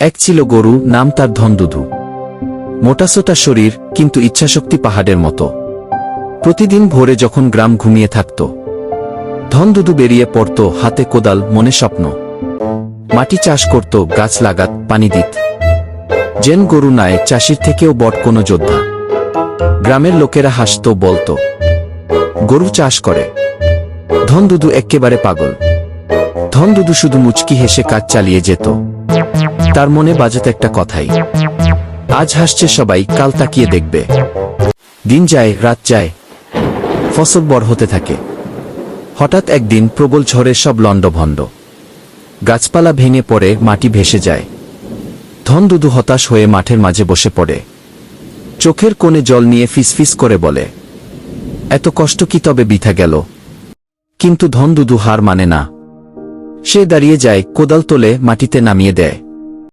এক ছিল গরু, নাম তার ধনদুধু মোটাসোটা শরীর, কিন্তু ইচ্ছাশক্তি পাহাড়ের মতো। প্রতিদিন ভোরে যখন গ্রাম ঘুমিয়ে থাকত ধনদুদু বেরিয়ে পড়ত হাতে কোদাল, মনে স্বপ্ন। মাটি চাষ করত, গাছ লাগাত, পানি দিত। জেন গরু নায় চাষির থেকেও বট কোনো যোদ্ধা। গ্রামের লোকেরা হাসত, বলতো, গরু চাষ করে। ধনদুদু একেবারে পাগল। ধনদুদু শুধু মুচকি হেসে কাজ চালিয়ে যেত। তার মনে বাজাত একটা কথাই। আজ হাসছে সবাই, কাল তাকিয়ে দেখবে। দিন যায়, রাত যায়, ফসল বড় হতে থাকে। হঠাৎ একদিন প্রবল ঝড়ে সব লণ্ডভণ্ড। গাছপালা ভেঙে পড়ে, মাটি ভেসে যায়। ধনদুদু হতাশ হয়ে মাঠের মাঝে বসে পড়ে। চোখের কোণে জল নিয়ে ফিসফিস করে বলে, এত কষ্ট কি তবে বিথা গেল? কিন্তু ধন ধনদুদু হার মানে না। সে দাঁড়িয়ে যায়, কোদাল তোলে, মাটিতে নামিয়ে দেয়।